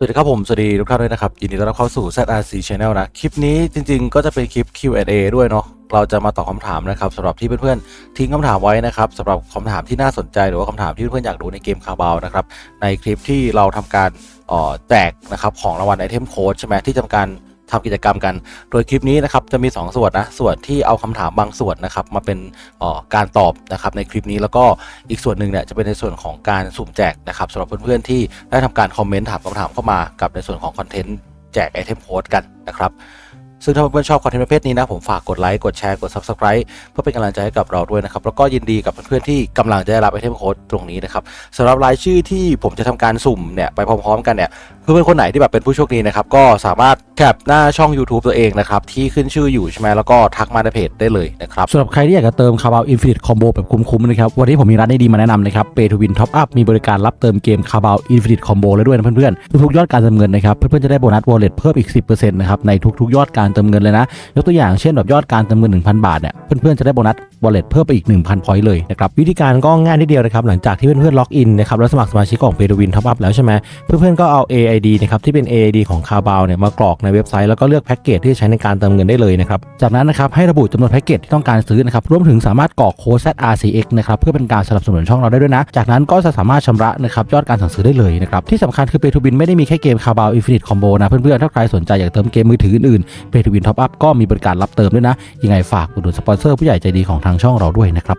สวัสดีครับผม สวัสดีทุกท่านด้วยนะครับ ยินดีต้อนรับเข้าสู่ ZRC Channel นะ คลิปนี้จริงๆ ก็จะเป็นคลิป Q&A ด้วยเนาะเราจะมาตอบคำถามนะครับสำหรับที่เพื่อนๆทิ้งคำถามไว้นะครับสำหรับคำถามที่น่าสนใจหรือว่าคำถามที่เพื่อนๆอยากดูในเกมคาบาวนะครับในคลิปที่เราทำการออแจกนะครับของรางวัลไอเทมโค้ดใช่ไหมที่ทำการ ทำกิจกรรมกัน โดยคลิปนี้นะครับจะมี 2 ส่วนนะ ส่วนที่เอาคำถามบางส่วนนะครับมาเป็นการตอบนะครับในคลิปนี้แล้วก็อีกส่วนหนึ่งเนี่ยจะเป็นในส่วนของการสุ่มแจกนะครับสำหรับเพื่อนๆที่ได้ทำการคอมเมนต์ถามคำถามเข้ามากับในส่วนของคอนเทนต์แจกไอเทมโค้ดกันนะครับซึ่งถ้าเพื่อนๆชอบคอนเทนต์ประเภทนี้นะ ผมฝากกดไลค์กดแชร์กด Subscribe เพื่อเป็นกำลังใจให้กับเราด้วยนะครับ แล้วก็ยินดีกับเพื่อนๆที่กำลังจะได้รับไอเทมโค้ดตรงนี้นะครับสำหรับรายชื่อที่ผมจะทำการสุ่มเนี่ยไปพร้อมๆ กันเนี่ย เพื่อนๆคนไหนที่แบบเป็นผู้โชคดีนะครับก็สามารถแคปหน้าช่อง YouTube ตัวเองนะครับที่ขึ้นชื่ออยู่ใช่ไหมแล้วก็ทักมาในเพจได้เลยนะครับสำหรับใครที่อยากจะเติมคาร์บาวอินฟินิตคอมโบแบบคุ้มๆนะครับวันนี้ผมมีร้านดีๆมาแนะนำนะครับเปทูวินท็อปอัพมีบริการรับเติมเกมคาร์บาวอินฟินิตคอมโบแล้วด้วยนะเพื่อนๆทุกๆยอดการเติมเงินนะครับเพื่อนๆจะได้โบนัสวอลเล็ตเพิ่มอีก 10%นะครับในทุกๆ ยอดการเติมเงินเลยนะยกตัวอย่างเช่นแบบยอดการเติมเงิน 1,000 บาทเนี่ยเพื่อนๆจะได้โบนัสวอลเล็ตเพิ่มไปอีก 1,000 พอยต์เลยนะครับวิธีการก็ง่ายนิดเดียวนะครับหลังจากที่เพื่อนๆล็อกอินนะครับแล้วสมัครสมาชิกของเปทูวินท็อปอัพแล้วใช่ไหมเพื่อนๆก็เอา AID นะครับที่เป็น AID ของคาร์บาวเนี่ยมากรอกในเว็บไซต์แล้วก็เลือกแพ็กเกจที่จะใช้ในการเติมเงินได้เลยนะครับจากนั้นนะครับให้ระบุจำนวนแพ็กเกจที่ต้องการซื้อนะครับรวมถึงสามารถกรอกโค้ด ZRCX นะครับเพื่อเป็นการสนับสนุนช่องเราได้ด้วยนะ จากนั้นก็จะสามารถชำระนะครับยอดการสั่งซื้อได้เลยนะครับที่สำคัญคือ Pay to Win ไม่ได้มีแค่เกมคาร์บาวอินฟินิตคอมโบนะเพื่อนๆถ้าใครสนใจอยากเติมเกมมือถืออื่นๆ Pay to Win Top Up ก็มีบริการรับเติมด้วยนะยังไงฝากอุดหนุนสปอนเซอร์ผู้ใหญ่ใจดีของทางช่องเราด้วยนะครับ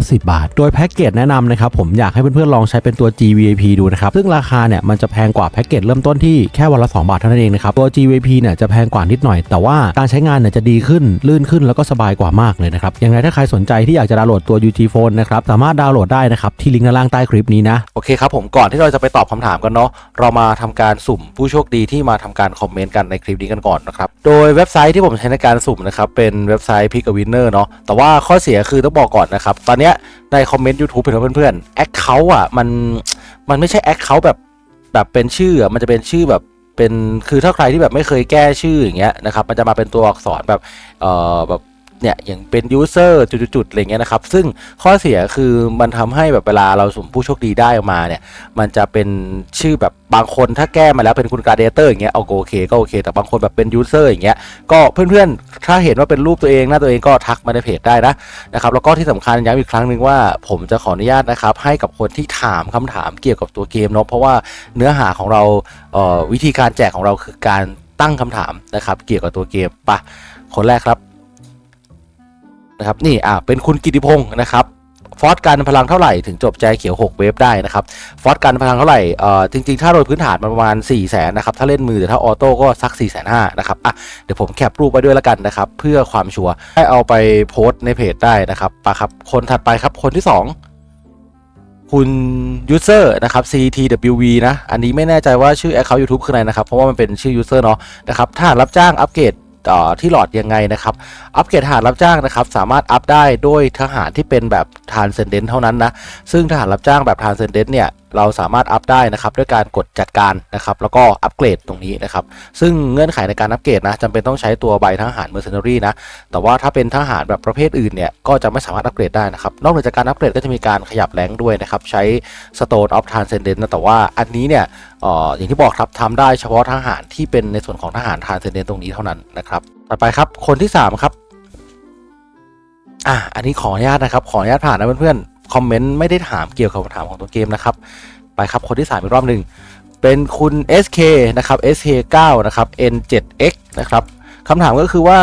10บาท โดยแพ็กเกจแนะนำนะครับผมอยากให้เพื่อนๆลองใช้เป็นตัว GVIP ดูนะครับซึ่งราคาเนี่ยมันจะแพงกว่าแพ็กเกจเริ่มต้นที่แค่วันละ 2 บาทเท่านั้นเองนะครับตัว GVIP เนี่ยจะแพงกว่านิดหน่อย แต่ว่าการใช้งานเนี่ยจะดีขึ้นลื่นขึ้นแล้วก็สบายกว่ามากเลยนะครับยังไงถ้าใครสนใจที่อยากจะดาวน์โหลดตัว UG Phone นะครับสามารถดาวน์โหลดได้นะครับที่ลิงก์ด้านล่างใต้คลิปนี้นะโอเคครับผมก่อนที่เราจะไปตอบคำถามกันเนาะเรามาทำการสุ่มผู้โชคดีที่มาทำการคอมเมนต์กันในคลิปนี้กันก่อนนะครับโดยเว็บไซต์ที่ผมใช้ในการสุ่มนะครับเป็นเว็บไซต์ Pick a Winner เนาะแต่ว่าข้อเสียคือต้องบอกก่อนนะครับตอนเนี้ยในคอมเมนต์ YouTube เพื่อนๆแอคเคาท์อะมันมันไม่ใช่แอคเคาท์แบบแบบเป็นชื่ออะมันจะเป็นชื่อแบบเป็นคือถ้าใครที่แบบไม่เคยแก้ชื่ออย่างเงี้ยนะครับมันจะมาเป็นตัวอักษรแบบเอ่อแบบ เนี่ยอย่างเป็น user จุดๆอะไรเงี้ยนะครับ ซึ่งข้อเสียคือมันทำให้แบบเวลาเราสุ่มผู้โชคดีได้ออกมาเนี่ย มันจะเป็นชื่อแบบบางคนถ้าแก้มาแล้วเป็นคุณการเดเตอร์อย่างเงี้ยเอาโอเคก็โอเค แต่บางคนแบบเป็น user อร์อย่างเงี้ยก็เพื่อนๆ ถ้าเห็นว่าเป็นรูปตัวเองหน้าตัวเองก็ทักมาในเพจได้นะนะครับแล้วก็ที่สำคัญย้ำอีกครั้งหนึ่งว่า ผมจะขออนุญาตนะครับให้กับคนที่ถามคำถามเกี่ยวกับตัวเกมเนาะเพราะว่าเนื้อหาของเราเวิธีการแจกของเราคือการตั้งคำถามนะครับเกี่ยวกับตัวเกมไปะคนแรกครับ นะครับนี่อ่าเป็นคุณกิติพงศ์นะครับฟอสการพลังเท่าไหร่ถึงจบใจเขียว 6 เวฟได้นะครับฟอสการพลังเท่าไหร่เอ่อจริงๆ ถ้าโดยพื้นฐานมันประมาณ 4 0 0แสนนะครับถ้าเล่นมือแต่ถ้าออโต้ก็สัก 4 5 0 0 0นะครับอะเดี๋ยวผมแคปรูปไปด้วยแล้วกันนะครับ เพื่อความชัวร์ให้เอาไปโพสต์ในเพจได้นะครับปะครับ คนถัดไปครับคนที่ 2 คุณยูเซอร์นะครับ CTWV นะ อันนี้ไม่แน่ใจว่าชื่อ Account YouTube คืออะไรนะครับ เพราะว่ามันเป็นชื่อ User เนาะนะครับถ้ารับจ้างอัปเกรด ที่หลอดยังไงนะครับ อัปเกรดทหารรับจ้างนะครับ สามารถอัพได้ด้วยทหารที่เป็นแบบทานเซนเดนเท่านั้นนะ ซึ่งทหารรับจ้างแบบทานเซนเดนเนี่ย เราสามารถอัพได้นะครับด้วยการกดจัดการนะครับแล้วก็อัปเกรดตรงนี้นะครับซึ่งเงื่อนไขในการอัปเกรดนะจำเป็นต้องใช้ตัวใบทหารเมอร์เซน a รีนะแต่ว่าถ้าเป็นทหารแบบประเภทอื่นเนี่ยก็จะไม่สามารถอัปเกรดได้นะครับนอกเหนือจากการอัปเกรดก็จะมีการขยับแรงด้วยนะครับใช้ Stone of Transcendence นะแต่ว่าอันนี้เนี่ยอออย่างที่บอกครับทำได้เฉพาะทหารที่เป็นในส่วนของทหาร Transcendence ตรงนี้เท่านั้นนะครับต่อไปครับคนที่สามครับอะอันนี้ขออนุญาตนะครับขออนุญาตผ่านนะเพื่อนๆ คอมเมนต์ไม่ได้ถามเกี่ยวกับคำถามของตัวเกมนะครับ ไปครับคนที่สามอีกรอบหนึ่งเป็นคุณ SK นะครับ SK9 นะครับ N7X นะครับคำถามก็คือว่า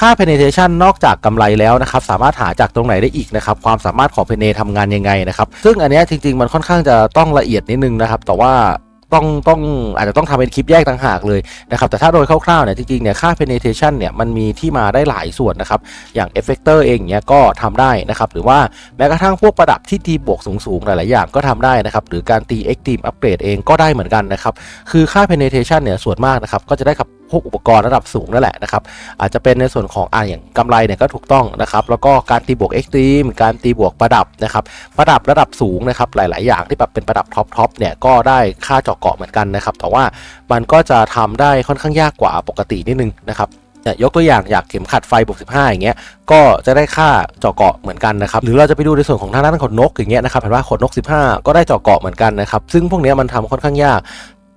ค่า penetration นอกจากกำไรแล้วนะครับ สามารถหาจากตรงไหนได้อีกนะครับ ความสามารถของ pene ทำงานยังไงนะครับ ซึ่งอันนี้จริง ๆ มันค่อนข้างจะต้องละเอียดนิดนึงนะครับ แต่ว่า ต้องต้องอาจจะต้องทำเป็นคลิปแยกต่างหากเลยนะครับแต่ถ้าโดยคร่าวๆเนี่ยจริงๆเนี่ยค่า penetration เนี่ยมันมีที่มาได้หลายส่วนนะครับอย่าง effector เองเนี่ยก็ทำได้นะครับหรือว่าแม้กระทั่งพวกประดับที่ตีบวกสูงๆหลายๆอย่างก็ทำได้นะครับหรือการตี extreme upgrade เองก็ได้เหมือนกันนะครับคือค่า penetration เนี่ยส่วนมากนะครับก็จะได้กับ พวกอุปกรณ์ระดับสูงนั่นแหละนะครับอาจจะเป็นในส่วนของอ่าอย่างกำไรเนี่ยก็ถูกต้องนะครับแล้วก็การตีบวก extreme การตีบวกประดับนะครับประดับระดับสูงนะครับหลาย ๆ อย่างที่แบบเป็นประดับท็อปทอปเนี่ยก็ได้ค่าเจาะเกาะเหมือนกันนะครับแต่ว่ามันก็จะทำได้ค่อนข้างยากกว่าปกตินิดนึงนะครับยกตัวอย่างอยากเข็มขัดไฟบวก15 อย่างเงี้ย ก็จะได้ค่าเจาะเกาะเหมือนกันนะครับ หรือเราจะไปดูในส่วนของทางด้านขนนกอย่างเงี้ยนะครับเห็นว่าขนนก 15 ก็ได้เจาะเกาะเหมือนกันนะครับ ซึ่งพวกเนี้ยมันทำค่อนข้างยาก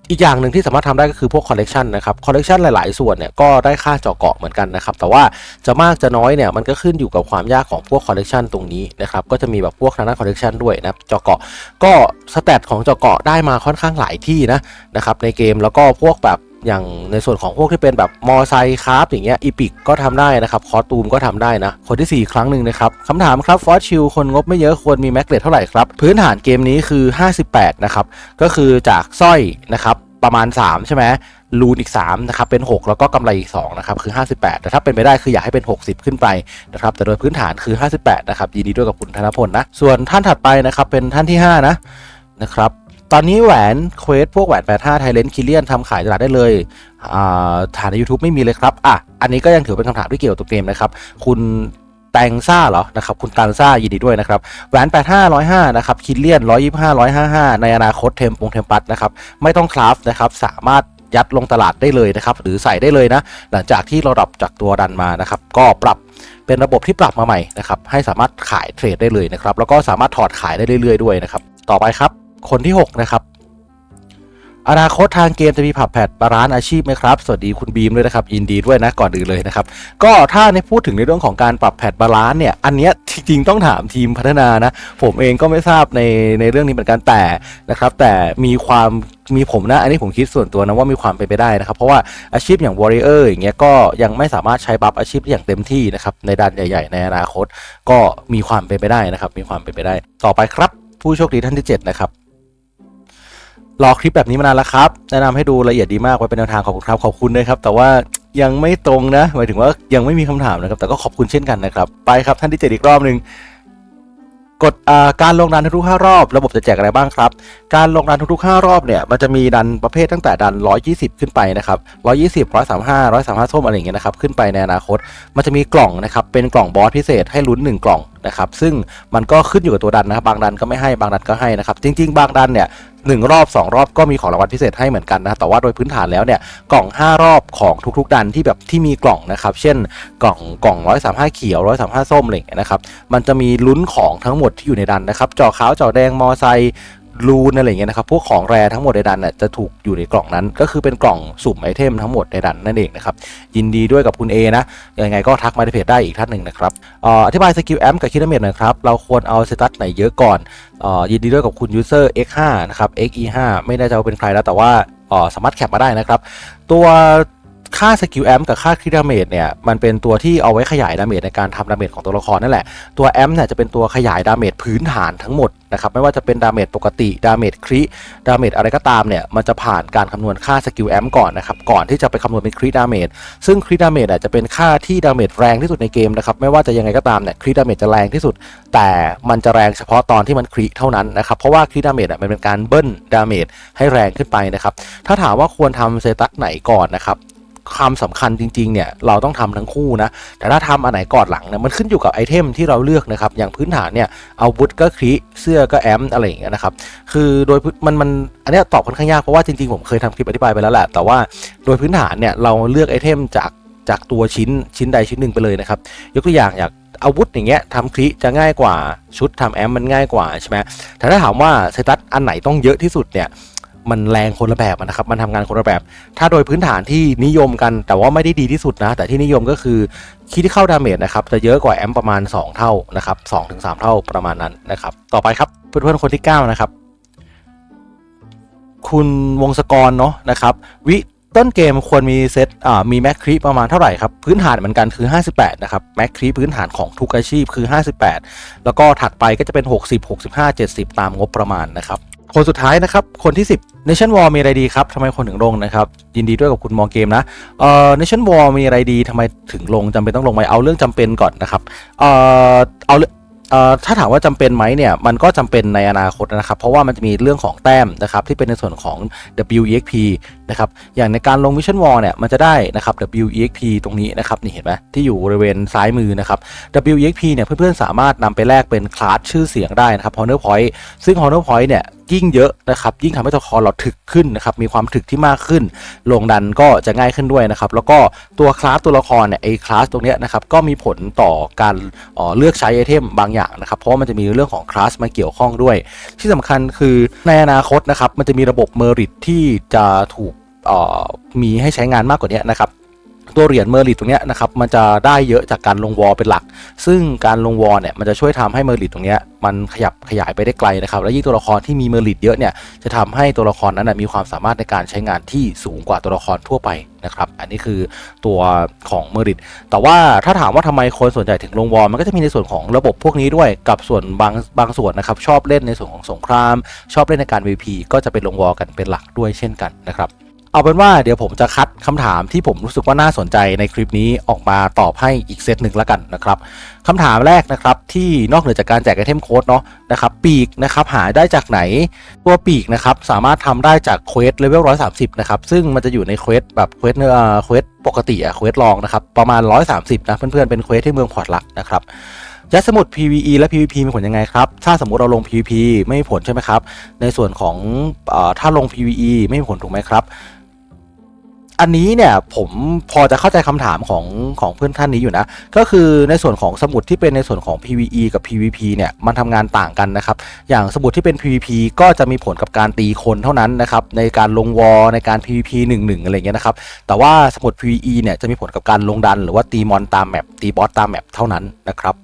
อีกอย่างหนึ่งที่สามารถทำได้ก็คือพวกคอลเลกชันนะครับคอลเลกชันหลาย ๆ ส่วนเนี่ยก็ได้ค่าเจาะเกาะเหมือนกันนะครับ แต่ว่าจะมากจะน้อยเนี่ยมันก็ขึ้นอยู่กับความยากของพวกคอลเลกชันตรงนี้นะครับก็จะมีแบบพวกทางด้านคอลเลกชันด้วยนะเจาะเกาะก็สเตตของเจาะเกาะได้มาค่อนข้างหลายที่นะนะครับในเกมแล้วก็พวกแบบ อย่างในส่วนของพวกที่เป็นแบบมอไซค์คราฟอย่างเงี้ยอีพิกก็ทำได้นะครับคอตูมก็ทำได้นะ คนที่ 4 ครั้งหนึ่งนะครับคำถามครับฟอสชิลคนงบไม่เยอะควรมีแม็กเลตเท่าไหร่ครับ พื้นฐานเกมนี้คือ 58 นะครับ ก็คือจากสร้อยนะครับประมาณ 3 ใช่ไหมรูนอีก3นะครับเป็น 6 แล้วก็กำไรอีก2นะครับคือ 58 แต่ถ้าเป็นไปได้คืออยากให้เป็น 60 ขึ้นไปนะครับแต่โดยพื้นฐานคือ 58 นะครับยินดีด้วยกับคุณธนพลนะ ส่วนท่านถัดไปนะครับเป็นท่านที่ 5 นะนะครับ ตอนนี้แหวนเควสพวกแหวน85ไทเลนคิเลียนทำขายตลาดได้เลยฐานใน YouTube ไม่มีเลยครับอะอันนี้ก็ยังถือเป็นคำถามที่เกี่ยวกับตัวเกมนะครับ คุณแตงซ่าเหรอนะครับคุณตังซ่ายินดีด้วยนะครับแหวน 85 105 นะครับคิเลียน 125 155 ในอนาคตเทมปงเทมปัสนะครับ ไม่ต้องคราฟนะครับ สามารถยัดลงตลาดได้เลยนะครับ หรือใส่ได้เลยนะ หลังจากที่เราดับจากตัวดันมานะครับ ก็ปรับเป็นระบบที่ปรับมาใหม่นะครับ ให้สามารถขายเทรดได้เลยนะครับ แล้วก็สามารถถอดขายได้เรื่อยๆด้วยนะครับ ต่อไปครับ คนที่ 6 นะครับ อนาคตทางเกมจะมีผับแพดบาลานอาชีพไหมครับ สวัสดีคุณบีมด้วยนะครับยินดีด้วยนะก่อนอื่นเลยนะครับ ก็ถ้าในพูดถึงในเรื่องของการปรับแพดบาลานซ์เนี่ย อันเนี้ยจริงๆต้องถามทีมพัฒนานะ ผมเองก็ไม่ทราบในในเรื่องนี้เหมือนกันแต่นะครับ แต่มีความมีผมนะ อันนี้ผมคิดส่วนตัวนะว่ามีความเป็นไปได้นะครับ เพราะว่าอาชีพอย่าง Warrior อย่างเงี้ยก็ยังไม่สามารถใช้บัฟอาชีพได้อย่างเต็มที่นะครับในดันใหญ่ ๆ ในอนาคต ก็มีความเป็นไปได้นะครับ มีความเป็นไปได้ ต่อไปครับ ผู้โชคดีท่านที่ 7 นะครับ รอคลิปแบบนี้มานานแล้วครับ แนะนำให้ดูละเอียดดีมากไว้เป็นแนวทางขอบคุณครับขอบคุณด้วยครับ แต่ว่ายังไม่ตรงนะหมายถึงว่ายังไม่มีคำถามนะครับ แต่ก็ขอบคุณเช่นกันนะครับ ไปครับท่านที่เจ็ดอีกรอบหนึ่งกดการลงดันทุกๆ5รอบ ระบบจะแจกอะไรบ้างครับ การลงดันทุกๆ5รอบเนี่ยมันจะมีดันประเภทตั้งแต่ดัน 120 ขึ้นไปนะครับ 120 135 135ส้มอะไรอย่างเงี้ยนะครับขึ้นไปในอนาคต มันจะมีกล่องนะครับเป็นกล่องบอสพิเศษให้ลุ้น 1 กล่อง นะครับ ซึ่งมันก็ขึ้นอยู่กับตัวดันนะครับ บางดันก็ไม่ให้ บางดันก็ให้นะครับ จริง ๆ บางดันเนี่ยหนึ่งรอบ 2 รอบก็มีของรางวัลพิเศษให้เหมือนกันนะแต่ว่าโดยพื้นฐานแล้วเนี่ยกล่อง 5 รอบของทุกๆ ดันที่แบบที่มีกล่องนะครับ เช่นกล่องกล่องร้อยสามห้าเขียวร้อยส้มอะไรอย่างเงี้ยนะครับมันจะมีลุ้นของทั้งหมดที่อยู่ในดันนะครับจอขาวจอแดงมอไซ ค์ลูนอะไรอย่างเงี้ยนะครับพวกของแรทั้งหมดในดันน่ะจะถูกอยู่ในกล่องนั้น ก็คือเป็นกล่องสุ่มไอเทมทั้งหมดในดันนั่นเองนะครับยินดีด้วยกับคุณ A นะยังไงก็ทักมาในเพจได้อีกท่านหนึ่งนะครับอออธิบายสกิลแอมกับคิดเมทหน่อยครับเราควรเอาสเตตัสไหนเยอะก่อนออยินดีด้วยกับคุณ user x5 นะครับ xe5 ไม่แน่ใจว่าเป็นใครแล้วแต่ว่าออสามารถแคปมาได้นะครับตัว ค่าสกิลแอมกับค่าคริดาเมจเนี่ยมันเป็นตัวที่เอาไว้ขยายดาเมจในการทำดาเมจของตัวละครนั่นแหละตัวแอมเนี่ยจะเป็นตัวขยายดาเมจพื้นฐานทั้งหมดนะครับไม่ว่าจะเป็นดาเมจปกติดาเมจคริดาเมจอะไรก็ตามเนี่ยมันจะผ่านการคำนวณค่าสกิลแอมก่อนนะครับก่อนที่จะไปคำนวณเป็นคริดาเมจซึ่งคริดาเมจจะเป็นค่าที่ดาเมจแรงที่สุดในเกมนะครับไม่ว่าจะยังไงก็ตามเนี่ยคริดาเมจจะแรงที่สุด แต่มันจะแรงเฉพาะตอนที่มันคริเท่านั้นนะครับเพราะว่าคริดาเมจมันเป็นการเบิ้ลดาเมจให้แรงขึ้นไปนะครับถ้าถามว่าควรทำเซตัสไหนก่อนนะครับ ความสำคัญจริงๆเนี่ยเราต้องทำทั้งคู่นะแต่ถ้าทำอันไหนก่อนหลังเนี่ยมันขึ้นอยู่กับไอเทมที่เราเลือกนะครับอย่างพื้นฐานเนี่ยอาวุธก็คริเสื้อก็แอมอะไรอย่างเงี้ยนะครับคือโดยมันมันอันนี้ตอบค่อนข้างยากเพราะว่าจริงๆผมเคยทำคลิปอธิบายไปแล้วแหละแต่ว่าโดยพื้นฐานเนี่ยเราเลือกไอเทมจากจากตัวชิ้นชิ้นใดชิ้นหนึ่งไปเลยนะครับยกตัวอย่างอย่างอาวุธอย่างเงี้ยทำคริจะง่ายกว่าชุดทำแอมมันง่ายกว่าใช่ไหมแต่ถ้าถามว่าเซตัสอันไหนต้องเยอะที่สุดเนี่ย มันแรงคนละแบบนะครับ มันทำงานคนละแบบ ถ้าโดยพื้นฐานที่นิยมกันแต่ว่าไม่ได้ดีที่สุดนะ แต่ที่นิยมก็คือคีที่เข้าดาเมจนะครับจะเยอะกว่าแอมประมาณ 2 เท่านะครับ2ถึง3เท่าประมาณนั้นนะครับ ต่อไปครับเพื่อนๆคนที่ 9 นะครับ คุณวงศกรเนาะนะครับวิต้นเกมควรมีเซตอ่ามีแม็กครีประมาณเท่าไหร่ครับ พื้นฐานเหมือนกันคือ 58 นะครับ แม็กครีพื้นฐานของทุกอาชีพคือ 58 แล้วก็ถัดไปก็จะเป็น 60 65 70 ตามงบประมาณนะครับ คนสุดท้ายนะครับ คนที่ 10 Nation War มีอะไรดีครับทำไมคนถึงลงนะครับ ยินดีด้วยกับคุณมองเกมนะเอ่อ Nation War มีอะไรดีทำไมถึงลงจำเป็นต้องลงไหมเอาเรื่องจำเป็นก่อนนะครับเอ่อเอาเอ่อถ้าถามว่าจำเป็นไหมเนี่ยมันก็จำเป็นในอนาคตนะครับ เพราะว่ามันจะมีเรื่องของแต้มนะครับที่เป็นในส่วนของ WEXP นะครับอย่างในการลง Mission War เนี่ยมันจะได้นะครับ WEXP ตรงนี้นะครับนี่เห็นไหมที่อยู่บริเวณซ้ายมือนะครับ WEXP เนี่ยเพื่อนๆสามารถนำไปแลกเป็นคลาสชื่อเสียงได้นะครับ Honor Point ซึ่ง Honor Point เนี่ยยิ่งเยอะนะครับ ยิ่งทำให้ตัวละครเราถึกขึ้นนะครับมีความถึกที่มากขึ้น ลงดันก็จะง่ายขึ้นด้วยนะครับ แล้วก็ตัวคลาสตัวละครเนี่ยไอ้คลาสตรงเนี้ยนะครับก็มีผลต่อการเออเลือกใช้ไอเทมบางอย่างนะครับ เพราะมันจะมีเรื่องของคลาสมาเกี่ยวข้องด้วย ที่สำคัญคือในอนาคตนะครับมันจะมีระบบเมอริทที่จะถูกออมีให้ใช้งานมากกว่านี้นะครับ ตัวเหรียญเมอริตตรงนี้นะครับมันจะได้เยอะจากการลงวอลเป็นหลัก ซึ่งการลงวอลเนี่ยมันจะช่วยทำให้เมอริตตรงนี้มันขยับขยายไปได้ไกลนะครับและยิ่งตัวละครที่มีเมอริตเยอะเนี่ยจะทำให้ตัวละครนั้นมีความสามารถในการใช้งานที่สูงกว่าตัวละครทั่วไปนะครับอันนี้คือตัวของเมอริตแต่ว่าถ้าถามว่าทำไมคนส่วนใหญ่ถึงลงวอลมันก็จะมีในส่วนของระบบพวกนี้ด้วยกับส่วนบางบางส่วนนะครับชอบเล่นในส่วนของสงคราม ชอบเล่นในการ VP ก็จะเป็นลงวอลกันเป็นหลักด้วยเช่นกันนะครับ เอาเป็นว่าเดี๋ยวผมจะคัดคำถามที่ผมรู้สึกว่าน่าสนใจในคลิปนี้ออกมาตอบให้อีกเซตหนึ่งแล้วกันนะครับคำถามแรกนะครับที่นอกเหนือจากการแจกไอเทมโค้ดเนาะนะครับปีกนะครับหาได้จากไหนตัวปีกนะครับสามารถทำได้จากเควสเลเวล130นะครับซึ่งมันจะอยู่ในเควสแบบเควสเนื้อเควสปกติอะเควสลองนะครับประมาณ130นะเพื่อนๆเป็นเควสที่เมืองพอร์ตลักนะครับยัดสมุด PVE และ PVP มีผลยังไงครับ ถ้าสมมติเราลง PVP ไม่มีผลใช่ไหมครับ ในส่วนของอถ้าลง PVE ไม่มีผลถูกไหมครับ อันนี้เนี่ยผมพอจะเข้าใจคำถามของของเพื่อนท่านนี้อยู่นะ ก็คือในส่วนของสมุดที่เป็นในส่วนของ PVE กับ PVP เนี่ยมันทำงานต่างกันนะครับ อย่างสมุดที่เป็น PVP ก็จะมีผลกับการตีคนเท่านั้นนะครับในการลงวอลในการ PVP 1-1อะไรเงี้ยนะครับแต่ว่าสมุด PVE เนี่ยจะมีผลกับการลงดัน หรือว่าตีมอนตามแมปตีบอสตามแมปเท่านั้นนะครับ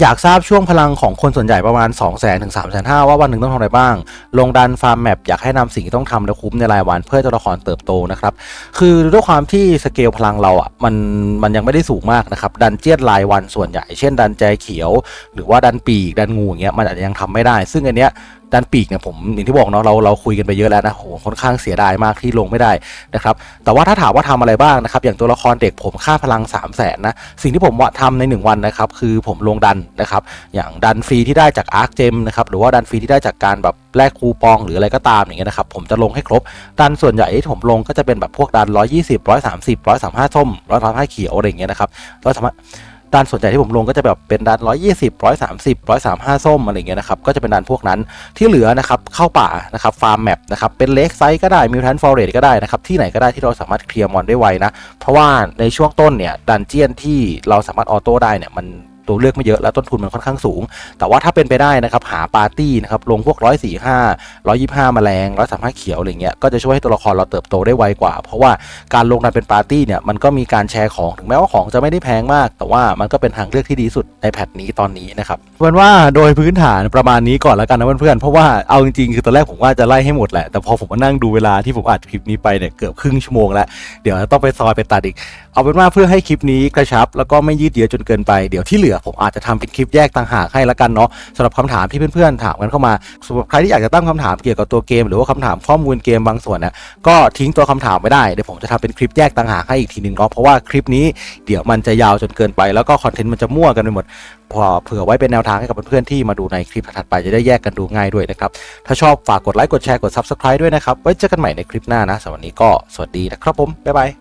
อยากทราบช่วงพลังของคนส่วนใหญ่ประมาณ 2 0 0 0 0 0ถึง3 5 0 0 0ว่าวันหนึ่งต้องทำอะไรบ้าง ลงดันฟาร์มแมปอยากให้นำสิ่งที่ต้องทำและคุ้มในรายวันเพื่อตัวละครเติบโตนะครับ คือด้วยความที่สเกลพลังเราอะมันมันยังไม่ได้สูงมากนะครับ ดันเจียดรายวันส่วนใหญ่ เช่นดันแจเขียว หรือว่าดันปีกดันงูอย่างเงี้ยมันอาจจะยังทำไม่ได้ ซึ่งอันเนี้ยดันปีกเนี่ยผมอย่างที่บอกเนาะเราเราคุยกันไปเยอะแล้วนะโหค่อนข้างเสียดายมากที่ลงไม่ได้นะครับแต่ว่าถ้าถามว่าทำอะไรบ้างนะครับอย่างตัวละครเด็กผมค่าพลัง 3 0 0แสนนะสิ่งที่ผมว่าทำใน 1 วันนะครับคือผมลงดันนะครับอย่างดันฟรีที่ได้จากอาร์คเจมนะครับหรือว่าดันฟรีที่ได้จากการแบบแลกคูปองหรืออะไรก็ตามอย่างเงี้ยนะครับผมจะลงให้ครบดันส่วนใหญ่ที่ผมลงก็จะเป็นแบบพวกดัน 120 130 135ส้ม135เขียวอะไรอย่างเงี้ยนะครับ135 ดันส่วนใหญ่ที่ผมลงก็จะแบบเป็นดัน120 130 135 ส้มอะไรอย่างเงี้ยนะครับก็จะเป็นดันพวกนั้นที่เหลือนะครับเข้าป่านะครับฟาร์มแมปนะครับเป็นเล็กไซส์ก็ได้มิวทันฟอร์เรสก็ได้นะครับที่ไหนก็ได้ที่เราสามารถเคลียร์มอนได้ไวนะเพราะว่าในช่วงต้นเนี่ยดันเจียนที่เราสามารถออโต้ได้เนี่ยมัน ตัวเลือกไม่เยอะแล้วต้นทุนมันค่อนข้างสูง แต่ว่าถ้าเป็นไปได้นะครับหาปาร์ตี้นะครับลงพวก145 125แมลง135เขียวอะไรเงี้ยก็จะช่วยให้ตัวละครเราเติบโตได้ไวกว่า เพราะว่าการลงดันเป็นปาร์ตี้เนี่ยมันก็มีการแชร์ของถึงแม้ว่าของจะไม่ได้แพงมาก แต่ว่ามันก็เป็นทางเลือกที่ดีสุดในแพทนี้ตอนนี้นะครับเป็นว่าโดยพื้นฐานประมาณนี้ก่อนแล้วกันนะเพื่อนๆเพราะว่าเอาจริงๆคือตอนแรกผมว่าจะไล่ให้หมดแหละแต่พอผมมานั่งดูเวลาที่ผมอัดคลิปนี้ไปเนี่ยเกือบครึ่งชั่วโมงแล้วเดี๋ยวต้องไปซอยไปตัดอีก เอาเป็นว่าเพื่อให้คลิปนี้กระชับ แล้วก็ไม่ยืดเยื้อจนเกินไปเดี๋ยวที่เหลือผมอาจจะทำเป็นคลิปแยกต่างหากให้ละกันเนาะสำหรับคำถามที่เพื่อนๆถามกันเข้ามาสำหรับใครที่อยากจะตั้งคำถามเกี่ยวกับตัวเกม หรือว่าคำถามข้อมูลเกมบางส่วนเนี่ยก็ทิ้งตัวคำถามไม่ได้เดี๋ยวผมจะทำเป็นคลิปแยกต่างหากให้อีกทีหนึ่งเนาะเพราะว่าคลิปนี้เดี๋ยวมันจะยาวจนเกินไป แล้วก็คอนเทนต์มันจะมั่วกันไปหมดพอเผื่อไว้เป็นแนวทางให้กับเพื่อนๆที่มาดูในคลิปถัดไปจะได้แยกกันดูง่ายด้วยนะครับถ้าชอบฝากกดไลค์กดแชร์กด subscribe ด้วยนะครับไว้เจอกันใหม่ในคลิปหน้านะสำหรับวันนี้ก็สวัสดีนะครับผมบ๊ายบาย